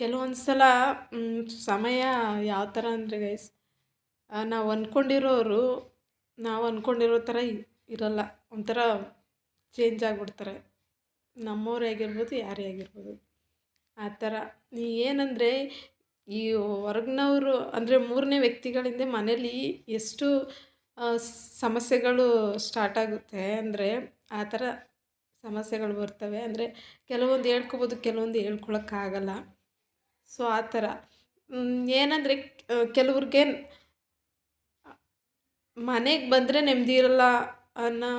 ಕೆಲವೊಂದು ಸಲ ಸಮಯ ಯಾವ ಥರ ಅಂದರೆ ಗೈಸ್ ನಾವು ಅಂದ್ಕೊಂಡಿರೋರು ನಾವು ಅಂದ್ಕೊಂಡಿರೋ ಥರ ಇರಲ್ಲ. ಒಂಥರ ಚೇಂಜ್ ಆಗಿಬಿಡ್ತಾರೆ. ನಮ್ಮವರೇ ಆಗಿರ್ಬೋದು, ಯಾರೇ ಆಗಿರ್ಬೋದು. ಆ ಥರ ಏನಂದರೆ, ಈ ಹೊರಗಿನವರು, ಅಂದರೆ ಮೂರನೇ ವ್ಯಕ್ತಿಗಳಿಂದ ಮನೇಲಿ ಎಷ್ಟು ಸಮಸ್ಯೆಗಳು ಸ್ಟಾರ್ಟ್ ಆಗುತ್ತೆ ಅಂದರೆ, ಆ ಥರ ಸಮಸ್ಯೆಗಳು ಬರ್ತವೆ. ಅಂದರೆ ಕೆಲವೊಂದು ಹೇಳ್ಕೊಬೋದು, ಕೆಲವೊಂದು ಹೇಳ್ಕೊಳಕ್ಕಾಗಲ್ಲ. ಸೊ, ಆ ಥರ. ಏನಂದರೆ ಕೆಲವ್ರಿಗೆ ಮನೆಗೆ ಬಂದರೆ ನೆಮ್ಮದಿ ಇರಲ್ಲ ಅನ್ನೋ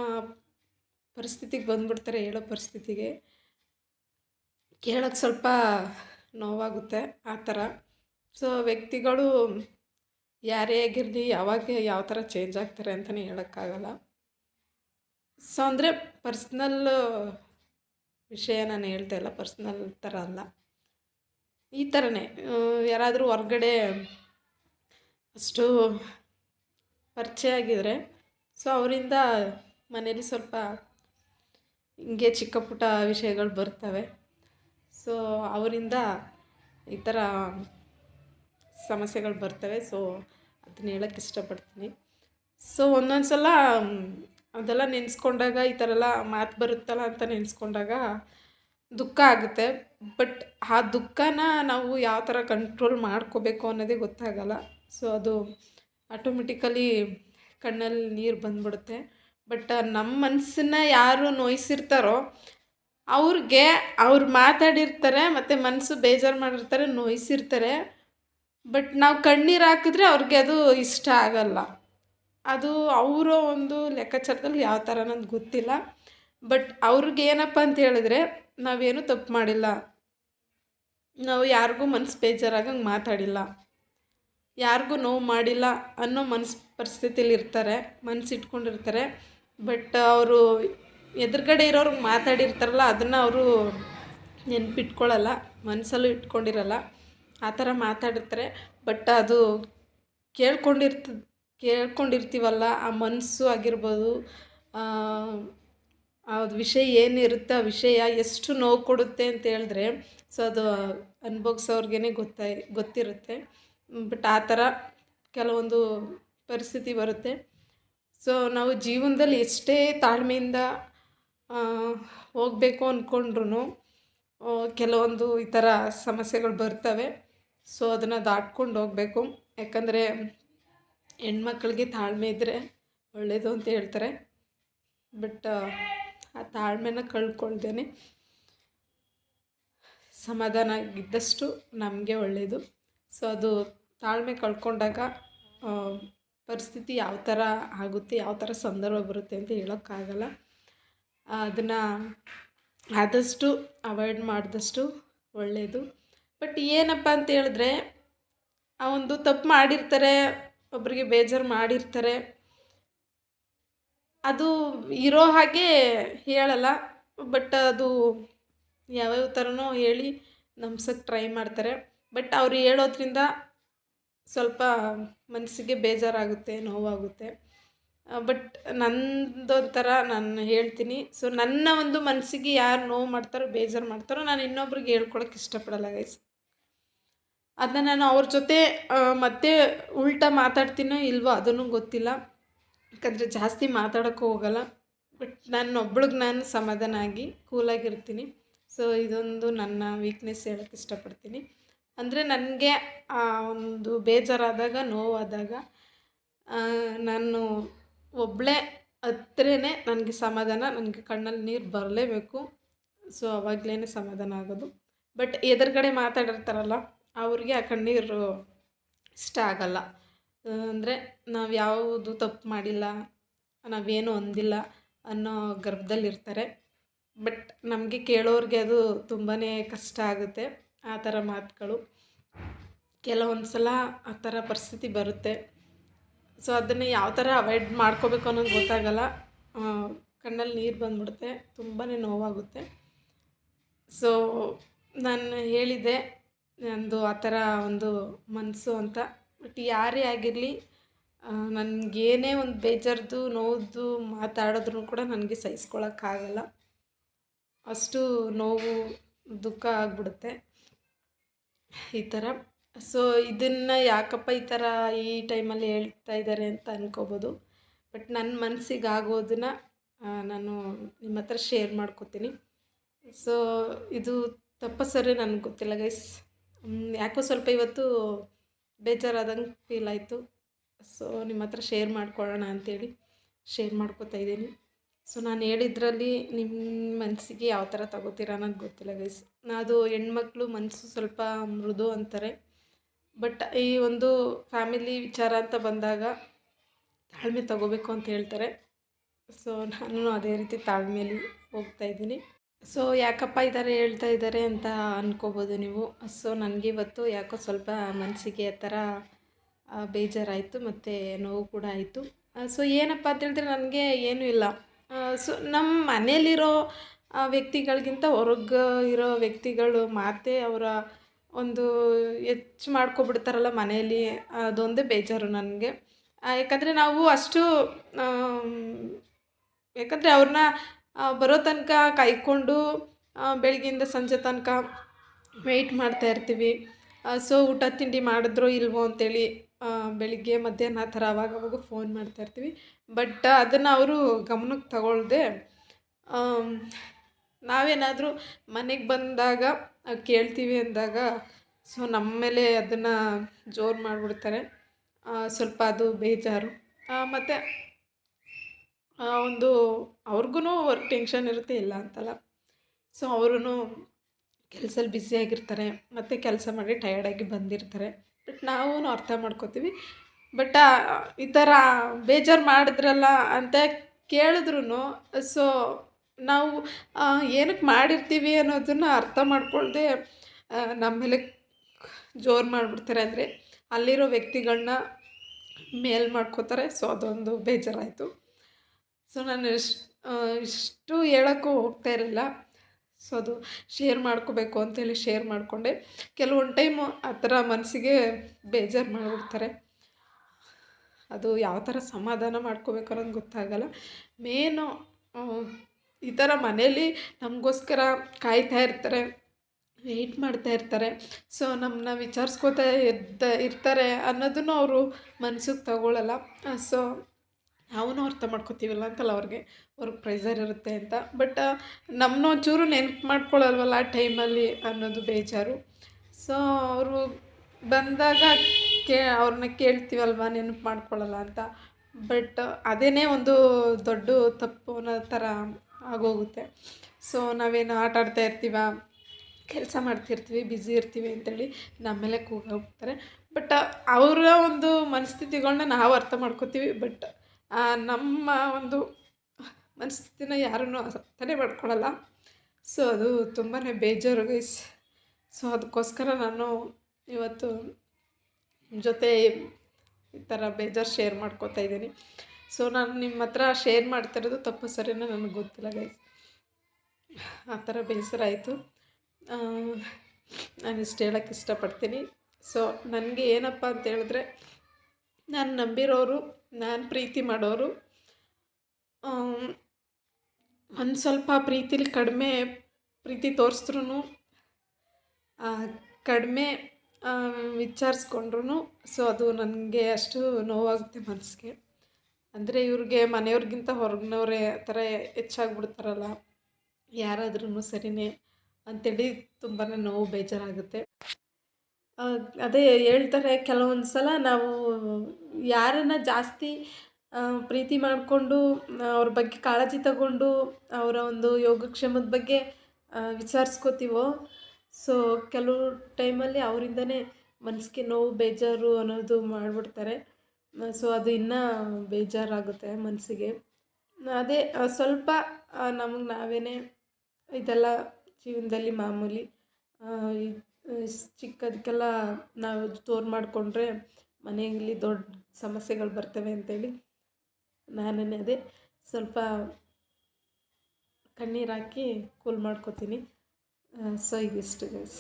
ಪರಿಸ್ಥಿತಿಗೆ ಬಂದುಬಿಡ್ತಾರೆ ಹೇಳೋ ಪರಿಸ್ಥಿತಿಗೆ. ಕೇಳೋಕ್ಕೆ ಸ್ವಲ್ಪ ನೋವಾಗುತ್ತೆ ಆ ಥರ. ಸೊ, ವ್ಯಕ್ತಿಗಳು ಯಾರೇ ಆಗಿರಲಿ ಯಾವಾಗ ಯಾವ ಥರ ಚೇಂಜ್ ಆಗ್ತಾರೆ ಅಂತಲೇ ಹೇಳೋಕ್ಕಾಗಲ್ಲ. ಸೊ, ಅಂದರೆ ಪರ್ಸ್ನಲ್ ವಿಷಯ ನಾನು ಹೇಳ್ತಾ ಇಲ್ಲ ಪರ್ಸ್ನಲ್ ಥರ ಅಲ್ಲ. ಈ ಥರನೇ ಯಾರಾದರೂ ಹೊರ್ಗಡೆ ಅಷ್ಟು ಪರಿಚಯ ಆಗಿದ್ರೆ, ಸೊ ಅವರಿಂದ ಮನೇಲಿ ಸ್ವಲ್ಪ ಹಿಂಗೆ ಚಿಕ್ಕ ಪುಟ್ಟ ವಿಷಯಗಳು ಬರ್ತವೆ. ಸೊ ಅವರಿಂದ ಈ ಥರ ಸಮಸ್ಯೆಗಳು ಬರ್ತವೆ. ಸೊ ಅದನ್ನ ಹೇಳೋಕ್ಕೆ ಇಷ್ಟಪಡ್ತೀನಿ. ಸೊ ಒಂದೊಂದು ಸಲ ಅದೆಲ್ಲ ನೆನೆಸ್ಕೊಂಡಾಗ ಈ ಥರ ಎಲ್ಲ ಮಾತು ಬರುತ್ತಲ್ಲ ಅಂತ ನೆನೆಸ್ಕೊಂಡಾಗ ದುಃಖ ಆಗುತ್ತೆ. ಬಟ್ ಆ ದುಃಖನ ನಾವು ಯಾವ ಥರ ಕಂಟ್ರೋಲ್ ಮಾಡ್ಕೋಬೇಕು ಅನ್ನೋದೇ ಗೊತ್ತಾಗಲ್ಲ. ಸೊ ಅದು ಆಟೋಮೆಟಿಕಲಿ ಕಣ್ಣಲ್ಲಿ ನೀರು ಬಂದ್ಬಿಡುತ್ತೆ. ಬಟ್ ನಮ್ಮ ಮನಸ್ಸನ್ನ ಯಾರು ನೋಯಿಸಿರ್ತಾರೋ ಅವ್ರಿಗೆ ಅವ್ರು ಮಾತಾಡಿರ್ತಾರೆ, ಮತ್ತು ಮನಸ್ಸು ಬೇಜಾರು ಮಾಡಿರ್ತಾರೆ, ನೋಯಿಸಿರ್ತಾರೆ. ಬಟ್ ನಾವು ಕಣ್ಣೀರು ಹಾಕಿದ್ರೆ ಅವ್ರಿಗೆ ಅದು ಇಷ್ಟ ಆಗಲ್ಲ. ಅದು ಅವರ ಒಂದು ಲೆಕ್ಕಾಚಾರದಲ್ಲಿ ಯಾವ ಥರ ಅನ್ನೋದು ಗೊತ್ತಿಲ್ಲ. ಬಟ್ ಅವ್ರಿಗೆ ಏನಪ್ಪ ಅಂತ ಹೇಳಿದ್ರೆ ನಾವೇನು ತಪ್ಪು ಮಾಡಿಲ್ಲ. ನಾವು ಯಾರಿಗೂ ಮನ್ಸು ಬೇಜಾರಾಗಂಗೆ ಮಾತಾಡಿಲ್ಲ. ಯಾರಿಗೂ ನೋವು ಮಾಡಿಲ್ಲ ಅನ್ನೋ ಮನಸ್ಸು ಪರಿಸ್ಥಿತಿಲಿ ಇರ್ತಾರೆ ಮನಸ್ಸು ಇಟ್ಕೊಂಡಿರ್ತಾರೆ. ಬಟ್ ಅವರು ಎದುರುಗಡೆ ಇರೋರ್ಗೆ ಮಾತಾಡಿರ್ತಾರಲ್ಲ, ಅದನ್ನು ಅವರು ನೆನಪಿಟ್ಕೊಳ್ಳಲ್ಲ ಮನಸ್ಸಲ್ಲೂ ಇಟ್ಕೊಂಡಿರಲ್ಲ. ಆ ಥರ ಮಾತಾಡಿರ್ತಾರೆ. ಬಟ್ ಅದು ಕೇಳ್ಕೊಂಡಿರ್ತ, ಕೇಳ್ಕೊಂಡಿರ್ತೀವಲ್ಲ, ಆ ಮನಸ್ಸು ಆಗಿರ್ಬೋದು ಅದು ವಿಷಯ ಏನಿರುತ್ತೆ ಆ ವಿಷಯ ಎಷ್ಟು ನೋವು ಕೊಡುತ್ತೆ ಅಂತ ಹೇಳಿದ್ರೆ, ಸೊ ಅದು ಅನುಭವಿಸೋರ್ಗೇ ಗೊತ್ತಾಯ್ ಗೊತ್ತಿರುತ್ತೆ. ಬಟ್ ಆ ಥರ ಕೆಲವೊಂದು ಪರಿಸ್ಥಿತಿ ಬರುತ್ತೆ. ಸೊ ನಾವು ಜೀವನದಲ್ಲಿ ಎಷ್ಟೇ ತಾಳ್ಮೆಯಿಂದ ಹೋಗಬೇಕು ಅಂದ್ಕೊಂಡ್ರು ಕೆಲವೊಂದು ಈ ಥರ ಸಮಸ್ಯೆಗಳು ಬರ್ತವೆ. ಸೊ ಅದನ್ನು ದಾಟ್ಕೊಂಡು ಹೋಗಬೇಕು. ಯಾಕಂದರೆ ಹೆಣ್ಮಕ್ಳಿಗೆ ತಾಳ್ಮೆ ಇದ್ದರೆ ಒಳ್ಳೆಯದು ಅಂತ ಹೇಳ್ತಾರೆ. ಬಟ್ ಆ ತಾಳ್ಮೆನ ಕಳ್ಕೊಳ್ದೇನೆ ಸಮಾಧಾನ ಇದ್ದಷ್ಟು ನಮಗೆ ಒಳ್ಳೆಯದು ಸೊ ಅದು ತಾಳ್ಮೆ ಕಳ್ಕೊಂಡಾಗ ಪರಿಸ್ಥಿತಿ ಯಾವ ಥರ ಆಗುತ್ತೆ, ಯಾವ ಥರ ಸಂದರ್ಭ ಬರುತ್ತೆ ಅಂತ ಹೇಳೋಕ್ಕಾಗಲ್ಲ. ಅದನ್ನು ಆದಷ್ಟು ಅವಾಯ್ಡ್ ಮಾಡಿದಷ್ಟು ಒಳ್ಳೆಯದು ಬಟ್ ಏನಪ್ಪ ಅಂತ ಹೇಳಿದ್ರೆ, ಆ ಒಂದು ತಪ್ಪು ಮಾಡಿರ್ತಾರೆ ಒಬ್ಬರಿಗೆ ಬೇಜಾರು ಮಾಡಿರ್ತಾರೆ ಅದು ಇರೋ ಹಾಗೆ ಹೇಳಲ್ಲ, ಬಟ್ ಅದು ಯಾವ್ಯಾವ ಥರನೋ ಹೇಳಿ ನಂಬ್ಸೋಕ್ಕೆ ಟ್ರೈ ಮಾಡ್ತಾರೆ. ಬಟ್ ಅವ್ರು ಹೇಳೋದ್ರಿಂದ ಸ್ವಲ್ಪ ಮನಸ್ಸಿಗೆ ಬೇಜಾರಾಗುತ್ತೆ, ನೋವಾಗುತ್ತೆ. ಬಟ್ ನಂದೊಂಥರ ನಾನು ಹೇಳ್ತೀನಿ. ಸೊ ನನ್ನ ಒಂದು ಮನಸ್ಸಿಗೆ ಯಾರು ನೋವು ಮಾಡ್ತಾರೋ, ಬೇಜಾರು ಮಾಡ್ತಾರೋ, ನಾನು ಇನ್ನೊಬ್ರಿಗೆ ಹೇಳ್ಕೊಳಕ್ಕೆ ಇಷ್ಟಪಡಲ್ಲ ಗೈಸ್ ಅದನ್ನ ನಾನು ಅವ್ರ ಜೊತೆ ಮತ್ತೆ ಉಲ್ಟಾ ಮಾತಾಡ್ತೀನೋ ಇಲ್ವೋ, ಅದನ್ನು ಗೊತ್ತಿಲ್ಲ. ಯಾಕಂದರೆ ಜಾಸ್ತಿ ಮಾತಾಡೋಕ್ಕೂ ಹೋಗಲ್ಲ. ಬಟ್ ನಾನು ಒಬ್ಳಿಗೆ ನಾನು ಸಮಾಧಾನ ಆಗಿ ಕೂಲಾಗಿರ್ತೀನಿ. ಸೊ ಇದೊಂದು ನನ್ನ ವೀಕ್ನೆಸ್ ಹೇಳೋಕ್ಕೆ ಇಷ್ಟಪಡ್ತೀನಿ. ಅಂದರೆ ನನಗೆ ಒಂದು ಬೇಜಾರಾದಾಗ, ನೋವಾದಾಗ ನಾನು ಒಬ್ಬಳೇ ಹತ್ರೇ ನನಗೆ ಸಮಾಧಾನ, ನನಗೆ ಕಣ್ಣಲ್ಲಿ ನೀರು ಬರಲೇಬೇಕು. ಸೊ ಅವಾಗಲೇ ಸಮಾಧಾನ ಆಗೋದು. ಬಟ್ ಎದುರುಗಡೆ ಮಾತಾಡಿರ್ತಾರಲ್ಲ, ಅವ್ರಿಗೆ ಆ ಕಣ್ಣೀರು ಇಷ್ಟ ಆಗಲ್ಲ. ಅಂದರೆ ನಾವು ಯಾವುದು ತಪ್ಪು ಮಾಡಿಲ್ಲ, ನಾವೇನು ಅಂದಿಲ್ಲ ಅನ್ನೋ ಗರ್ಭದಲ್ಲಿರ್ತಾರೆ. ಬಟ್ ನಮಗೆ ಕೇಳೋರಿಗೆ ಅದು ತುಂಬಾ ಕಷ್ಟ ಆಗುತ್ತೆ, ಆ ಥರ ಮಾತುಗಳು. ಕೆಲವೊಂದು ಸಲ ಆ ಥರ ಪರಿಸ್ಥಿತಿ ಬರುತ್ತೆ. ಸೊ ಅದನ್ನು ಯಾವ ಥರ ಅವಾಯ್ಡ್ ಮಾಡ್ಕೋಬೇಕು ಅನ್ನೋದು ಗೊತ್ತಾಗಲ್ಲ. ಕಣ್ಣಲ್ಲಿ ನೀರು ಬಂದ್ಬಿಡುತ್ತೆ ತುಂಬಾ ನೋವಾಗುತ್ತೆ. ಸೊ ನಾನು ಹೇಳಿದೆ ನಂದು ಆ ಥರ ಒಂದು ಮನಸ್ಸು ಅಂತ. ಬಟ್ ಯಾರೇ ಆಗಿರಲಿ ನನಗೇನೇ ಒಂದು ಬೇಜಾರ್ದು, ನೋವ್ದು ಮಾತಾಡಿದ್ರು ಕೂಡ ನನಗೆ ಸಹಿಸ್ಕೊಳಕ್ಕಾಗಲ್ಲ. ಅಷ್ಟು ನೋವು, ದುಃಖ ಆಗಿಬಿಡುತ್ತೆ. ಈ ಥರ ಸೊ ಇದನ್ನು ಯಾಕಪ್ಪ ಈ ಥರ ಈ ಟೈಮಲ್ಲಿ ಹೇಳ್ತಾ ಇದ್ದಾರೆ ಅಂತ ಅನ್ಕೋಬೋದು. ಬಟ್ ನನ್ನ ಮನಸ್ಸಿಗೆ ಆಗೋದನ್ನ ನಾನು ನಿಮ್ಮ ಹತ್ರ ಶೇರ್ ಮಾಡ್ಕೋತೀನಿ. ಸೊ ಇದು ತಪ್ಪ ಸರಿ ನನಗೆ ಗೊತ್ತಿಲ್ಲ ಗೈಸ್ ಯಾಕೋ ಸ್ವಲ್ಪ ಇವತ್ತು ಬೇಜಾರಾದಂಗೆ ಫೀಲ್ ಆಯಿತು. ಸೊ ನಿಮ್ಮ ಹತ್ರ ಶೇರ್ ಮಾಡ್ಕೊಳ್ಳೋಣ ಅಂಥೇಳಿ ಶೇರ್ ಮಾಡ್ಕೋತಾ ಇದ್ದೀನಿ. ಸೊ ನಾನು ಹೇಳಿದ್ರಲ್ಲಿ ನಿಮ್ಮ ಮನಸ್ಸಿಗೆ ಯಾವ ಥರ ತಗೋತೀರ ಅನ್ನೋದು ಗೊತ್ತಿಲ್ಲ ಗೈಸ್ ಅದು ಹೆಣ್ಮಕ್ಳು ಮನಸ್ಸು ಸ್ವಲ್ಪ ಮೃದು ಅಂತಾರೆ. ಬಟ್ ಈ ಒಂದು ಫ್ಯಾಮಿಲಿ ವಿಚಾರ ಅಂತ ಬಂದಾಗ ತಾಳ್ಮೆ ತಗೋಬೇಕು ಅಂತ ಹೇಳ್ತಾರೆ. ಸೊ ನಾನು ಅದೇ ರೀತಿ ತಾಳ್ಮೆಯಲ್ಲಿ ಹೋಗ್ತಾ ಇದ್ದೀನಿ. ಸೊ ಯಾಕಪ್ಪ ಈ ಥರ ಹೇಳ್ತಾ ಇದ್ದಾರೆ ಅಂತ ಅನ್ಕೋಬೋದು ನೀವು. ಸೊ ನನಗೆ ಇವತ್ತು ಯಾಕೋ ಸ್ವಲ್ಪ ಮನಸ್ಸಿಗೆ ಆ ಥರ ಬೇಜಾರಾಯಿತು ಮತ್ತು ನೋವು ಕೂಡ ಆಯಿತು. ಸೊ ಏನಪ್ಪ ಅಂತ ಹೇಳಿದ್ರೆ ನನಗೆ ಏನೂ ಇಲ್ಲ. ಸೊ ನಮ್ಮ ಮನೇಲಿರೋ ವ್ಯಕ್ತಿಗಳಿಗಿಂತ ಹೊರಗೆ ಇರೋ ವ್ಯಕ್ತಿಗಳು ಮಾತೇ ಅವರ ಒಂದು ಹೆಚ್ಚು ಮಾಡ್ಕೊಬಿಡ್ತಾರಲ್ಲ ಮನೆಯಲ್ಲಿ ಅದೊಂದೇ ಬೇಜಾರು ನನಗೆ. ಯಾಕಂದರೆ ನಾವು ಅಷ್ಟು ಯಾಕಂದರೆ ಅವ್ರನ್ನ ಬರೋ ತನಕ ಕಾಯ್ಕೊಂಡು ಬೆಳಗ್ಗೆಯಿಂದ ಸಂಜೆ ತನಕ ವೆಯ್ಟ್ ಮಾಡ್ತಾ ಇರ್ತೀವಿ. ಸೊ ಊಟ ತಿಂಡಿ ಮಾಡಿದ್ರೋ ಇಲ್ವೋ ಅಂತೇಳಿ ಬೆಳಿಗ್ಗೆ ಮಧ್ಯಾಹ್ನ ಆ ಥರ ಅವಾಗ ಅವಾಗ ಫೋನ್ ಮಾಡ್ತಾ ಇರ್ತೀವಿ. ಬಟ್ ಅದನ್ನು ಅವರು ಗಮನಕ್ಕೆ ತಗೊಳ್ಳದೆ ನಾವೇನಾದರೂ ಮನೆಗೆ ಬಂದಾಗ ಕೇಳ್ತೀವಿ ಅಂದಾಗ ಸೊ ನಮ್ಮ ಮೇಲೆ ಅದನ್ನು ಜೋರು ಮಾಡಿಬಿಡ್ತಾರೆ. ಸ್ವಲ್ಪ ಅದು ಬೇಜಾರು. ಮತ್ತು ಒಂದು ಅವ್ರಿಗೂ ವರ್ಕ್ ಟೆನ್ಷನ್ ಇರುತ್ತೆ, ಇಲ್ಲ ಅಂತಲ್ಲ. ಸೊ ಅವರು ಕೆಲಸದಲ್ಲಿ ಬ್ಯುಸಿಯಾಗಿರ್ತಾರೆ ಮತ್ತು ಕೆಲಸ ಮಾಡಿ ಟಯರ್ಡಾಗಿ ಬಂದಿರ್ತಾರೆ. ಬಟ್ ನಾವೂ ಅರ್ಥ ಮಾಡ್ಕೋತೀವಿ. ಬಟ್ ಈ ಥರ ಬೇಜಾರು ಮಾಡಿದ್ರಲ್ಲ ಅಂತ ಕೇಳಿದ್ರು ಸೊ ನಾವು ಏನಕ್ಕೆ ಮಾಡಿರ್ತೀವಿ ಅನ್ನೋದನ್ನು ಅರ್ಥ ಮಾಡ್ಕೊಳ್ಳದೆ ನಮ್ಮ ಮೇಲೆ ಜೋರು ಮಾಡಿಬಿಡ್ತಾರೆ. ಅಂದರೆ ಅಲ್ಲಿರೋ ವ್ಯಕ್ತಿಗಳನ್ನ ಮೇಲ್ ಮಾಡ್ಕೋತಾರೆ. ಸೊ ಅದೊಂದು ಬೇಜಾರಾಯಿತು. ಸೊ ನಾನು ಇಷ್ಟು ಇಷ್ಟು ಹೇಳೋಕ್ಕೂ ಹೋಗ್ತಾ ಇರಲಿಲ್ಲ. ಸೊ ಅದು ಶೇರ್ ಮಾಡ್ಕೋಬೇಕು ಅಂತೇಳಿ ಶೇರ್ ಮಾಡಿಕೊಂಡೆ. ಕೆಲವೊಂದು ಟೈಮು ಆ ಥರ ಮನಸ್ಸಿಗೆ ಬೇಜಾರು ಮಾಡಿಬಿಡ್ತಾರೆ. ಅದು ಯಾವ ಥರ ಸಮಾಧಾನ ಮಾಡ್ಕೋಬೇಕು ಅನ್ನೋದು ಗೊತ್ತಾಗಲ್ಲ. ಮೇನು ಈ ಥರ ಮನೇಲಿ ನಮಗೋಸ್ಕರ ಕಾಯ್ತಾ ಇರ್ತಾರೆ ವೆಯ್ಟ್ ಮಾಡ್ತಾ ಇರ್ತಾರೆ. ಸೊ ನಮ್ಮನ್ನ ವಿಚಾರಿಸ್ಕೋತಾ ಇದ್ದ ಇರ್ತಾರೆ ಅನ್ನೋದನ್ನು ಅವರು ಮನಸ್ಸಿಗೆ ತಗೊಳ್ಳಲ್ಲ ಸೊ ನಾವು ಅರ್ಥ ಮಾಡ್ಕೋತೀವಲ್ಲ ಅಂತಲ್ಲ ಅವ್ರಿಗೆ. ಅವ್ರಿಗೆ ಪ್ರೆಝರ್ ಇರುತ್ತೆ ಅಂತ. ಬಟ್ ನಮ್ಮನ್ನ ಒಂಚೂರು ನೆನಪು ಮಾಡ್ಕೊಳ್ಳಲ್ವಲ್ಲ ಆ ಟೈಮಲ್ಲಿ ಅನ್ನೋದು ಬೇಜಾರು. ಸೊ ಅವರು ಬಂದಾಗ ಕೇ, ಅವ್ರನ್ನ ಕೇಳ್ತೀವಲ್ವ ನೆನಪು ಮಾಡ್ಕೊಳ್ಳಲ್ಲ ಅಂತ. ಬಟ್ ಅದೇ ಒಂದು ದೊಡ್ಡ ತಪ್ಪು ಅನ್ನೋ ಥರ ಆಗೋಗುತ್ತೆ. ಸೊ ನಾವೇನು ಆಟ ಆಡ್ತಾ ಇರ್ತೀವ? ಕೆಲಸ ಮಾಡ್ತಿರ್ತೀವಿ ಬ್ಯುಸಿ ಇರ್ತೀವಿ ಅಂತೇಳಿ ನಮ್ಮ ಮೇಲೆ ಕೂಗೋಗ್ತಾರೆ. ಬಟ್ ಅವರ ಒಂದು ಮನಸ್ಥಿತಿಗಳನ್ನ ನಾವು ಅರ್ಥ ಮಾಡ್ಕೋತೀವಿ. ಬಟ್ ನಮ್ಮ ಒಂದು ಮನಸ್ಥಿತಿನ ಯಾರೂ ಅರ್ಥನೇ ಮಾಡ್ಕೊಳ್ಳಲ್ಲ ಸೊ ಅದು ತುಂಬಾ ಬೇಜಾರು ಗೈಸ್ ಸೊ ಅದಕ್ಕೋಸ್ಕರ ನಾನು ಇವತ್ತು ಜೊತೆ ಈ ಥರ ಬೇಜಾರು ಶೇರ್ ಮಾಡ್ಕೋತಾ ಇದ್ದೀನಿ. ಸೊ ನಾನು ನಿಮ್ಮ ಹತ್ರ ಶೇರ್ ಮಾಡ್ತಿರೋದು ತಪ್ಪು ಸರಿನೋ ನನಗೆ ಗೊತ್ತಿಲ್ಲ ಗೈಸ್ ಆ ಥರ ಬೇಸರ ಆಯಿತು. ನಾನು ಇಷ್ಟು ಹೇಳೋಕ್ಕೆ ಇಷ್ಟಪಡ್ತೀನಿ. ಸೊ ನನಗೆ ಏನಪ್ಪ ಅಂತ ಹೇಳಿದ್ರೆ ನಾನು ನಂಬಿರೋರು, ನಾನು ಪ್ರೀತಿ ಮಾಡೋರು. ಒಂದು ಸ್ವಲ್ಪ ಪ್ರೀತಿಲಿ ಕಡಿಮೆ ಪ್ರೀತಿ ತೋರಿಸಿದ್ರು ಕಡಿಮೆ ವಿಚಾರಿಸ್ಕೊಂಡ್ರು ಸೊ ಅದು ನನಗೆ ಅಷ್ಟು ನೋವಾಗುತ್ತೆ ಮನಸ್ಸಿಗೆ ಅಂದರೆ ಇವ್ರಿಗೆ ಮನೆಯವ್ರಿಗಿಂತ ಹೊರಗಿನವ್ರೆ ಆ ಥರ ಹೆಚ್ಚಾಗ್ಬಿಡ್ತಾರಲ್ಲ ಯಾರಾದ್ರೂ ಸರಿಯೇ ಅಂತೇಳಿ ತುಂಬಾ ನೋವು ಬೇಜಾರಾಗುತ್ತೆ. ಅದೇ ಹೇಳ್ತಾರೆ ಕೆಲವೊಂದು ಸಲ ನಾವು ಯಾರನ್ನ ಜಾಸ್ತಿ ಪ್ರೀತಿ ಮಾಡಿಕೊಂಡು ಅವ್ರ ಬಗ್ಗೆ ಕಾಳಜಿ ತಗೊಂಡು ಅವರ ಒಂದು ಯೋಗಕ್ಷೇಮದ ಬಗ್ಗೆ ವಿಚಾರಿಸ್ಕೋತೀವೋ? ಸೊ ಕೆಲವು ಟೈಮಲ್ಲಿ ಅವರಿಂದನೇ ಮನಸ್ಸಿಗೆ ನೋವು, ಬೇಜಾರು ಅನ್ನೋದು ಮಾಡಿಬಿಡ್ತಾರೆ. ಸೊ ಅದು ಇನ್ನೂ ಬೇಜಾರಾಗುತ್ತೆ ಮನಸ್ಸಿಗೆ. ಅದೇ ಸ್ವಲ್ಪ ನಮಗೆ ನಾವೇ ಇದೆಲ್ಲ ಜೀವನದಲ್ಲಿ ಮಾಮೂಲಿ ಚಿಕ್ಕದಕ್ಕೆಲ್ಲ ನಾವು ಸ್ಟೋರ್ ಮಾಡಿಕೊಂಡ್ರೆ ಮನೆಯಲ್ಲಿ ದೊಡ್ಡ ಸಮಸ್ಯೆಗಳು ಬರ್ತವೆ ಅಂತೇಳಿ ನಾನೇ ಅದೇ ಸ್ವಲ್ಪ ಕಣ್ಣೀರು ಹಾಕಿ ಕೂಲ್ ಮಾಡ್ಕೋತೀನಿ. ಸೊ ಇದಿಷ್ಟು ಗೈಸ್